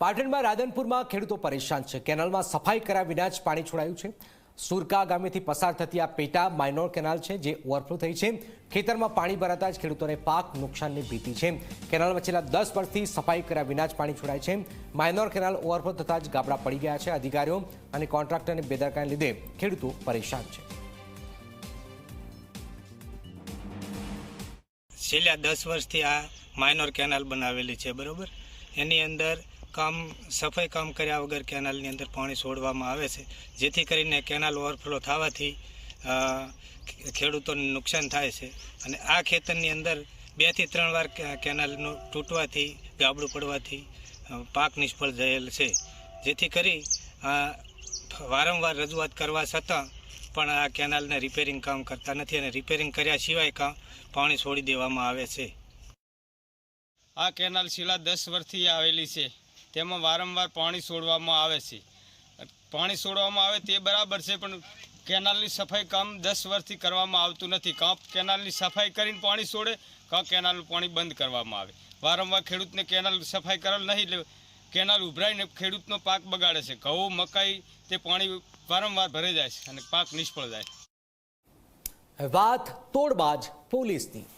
પાટણમાં રાધનપુરમાં ખેડૂતો પરેશાન છે. કેનાલમાં સફાઈ કર્યા વિના જ પાણી છોડાયું છે. સુરકા ગામેથી પસાર થતી આ પેટા માઇનોર કેનાલ છે જે ઓવરફ્લો થઈ છે. ખેતરમાં પાણી ભરાતા જ ખેડૂતોને પાક નુકસાનની ભીતિ છે. કેનાલમાં છેલ્લા દસ વર્ષથી સફાઈ કર્યા વિના જ પાણી છોડાય છે. માઇનોર કેનાલ ઓવરફ્લો થતાં જ ગાબડા પડી ગયા છે. અધિકારીઓ અને કોન્ટ્રાક્ટરની બેદરકારીને લીધે ખેડૂતો પરેશાન છે. છેલ્લા દસ વર્ષથી આ માઇનોર કેનાલ બનાવેલી છે, બરાબર? એની અંદર કામ, સફાઈ કામ કર્યા વગર કેનાલની અંદર પાણી છોડવામાં આવે છે. જેથી કરીને કેનાલ ઓવરફ્લો થવાથી ખેડૂતોને નુકસાન થાય છે. અને આ ખેતરની અંદર બેથી ત્રણ વાર કેનાલનું તૂટવાથી, ગાબડું પડવાથી પાક નિષ્ફળ થયેલ છે. જેથી કરી વારંવાર રજૂઆત કરવા છતાં પણ આ કેનાલને રિપેરિંગ કામ કરતા નથી અને રિપેરિંગ કર્યા સિવાય કામ પાણી છોડી દેવામાં આવે છે. આ કેનાલ છેલ્લા દસ વર્ષથી આવેલી છે. તેમાં વારંવાર પાણી છોડવામાં આવે છે. પાણી છોડવામાં આવે તે બરાબર છે, પણ કેનાલની સફાઈ કામ દસ વર્ષથી કરવામાં આવતું નથી. કાં કેનાલની સફાઈ કરીને પાણી છોડે, કાં કેનાલનું પાણી બંધ કરવામાં આવે. વારંવાર ખેડૂતને કેનાલ સફાઈ કરેલ નહીં, એટલે કેનાલ ઉભરાઈને ખેડૂતનો પાક બગાડે છે. ઘઉં, મકાઈ તે પાણી વારંવાર ભરાઈ જાય છે અને પાક નિષ્ફળ જાય વાત તોડબાજ પોલીસની.